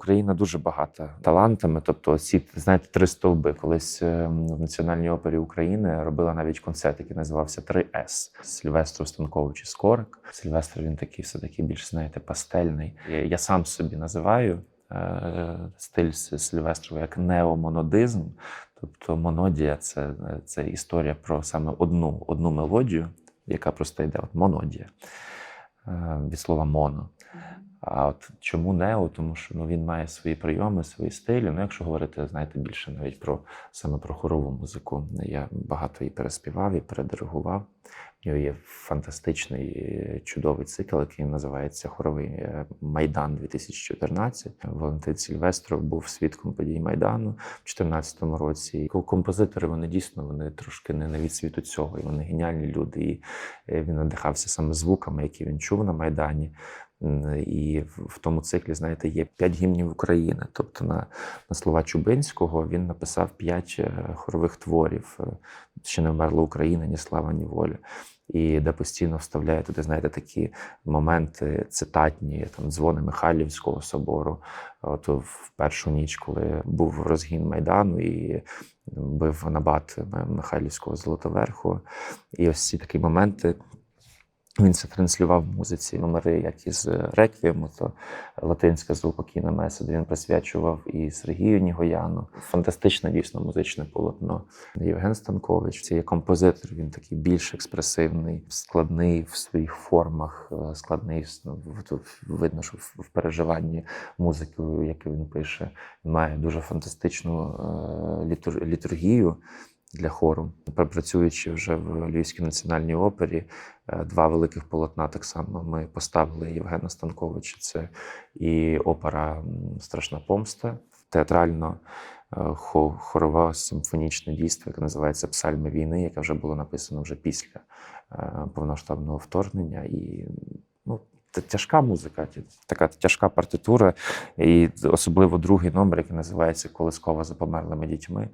Україна дуже багата талантами. Тобто, ці знаєте, три стовби. Колись е, в Національній опері України робила навіть концерт, який називався 3С Сильвестру Станкович і Скорик. Сильвестр він такий, все таки більш знаєте, пастельний. Я- сам собі називаю е, стиль С- Сильвестрова як неомонодизм. Тобто монодія це, це історія про саме одну, одну мелодію, яка просто йде от монодія е, від слова моно. А от чому нео? Тому що ну, він має свої прийоми, свої стилі. Ну, якщо говорити, знаєте, більше навіть про саме про хорову музику. Я багато і переспівав, і передиригував. В нього є фантастичний е, чудовий цикл, який називається Хоровий е, Майдан 2014. Валентин Сільвестров був свідком подій Майдану в 2014 році. Ко- Композитори вони дійсно вони трошки не на від світу цього. І вони геніальні люди. І е, він надихався саме звуками, які він чув на Майдані. І в в тому циклі, знаєте, є п'ять гімнів України. Тобто на, на слова Чубинського він написав п'ять е, хорових творів. е, Ще не вмерла Україна, ні слава, ні воля. І де постійно вставляє туди, знаєте, такі моменти цитатні, там дзвони Михайлівського собору. От в першу ніч, коли був розгін Майдану і бив набат Михайлівського Золотоверху. І ось ці такі моменти він це транслював в музиці. Номери, як із Реквієму, то латинська звукокійна меседа він присвячував і Сергію Нігояну. Фантастичне дійсно музичне полотно. Євген Станкович це є композитор. Він такий більш експресивний, складний в своїх формах, е, складний ну, видно, що в переживанні музики, яку він пише, має дуже фантастичну е, літургію для хору. Працюючи вже в Львівській національній опері, е, два великих полотна так само ми поставили Євгена Станковича. Це і опера Страшна помста, театрально е, хорове симфонічне дійство, яке називається Псальми війни, яке вже було написано вже після е, повноштабного вторгнення. І ну, тяжка музика, така тяжка партитура, і особливо другий номер, який називається Колискова за померлими дітьми.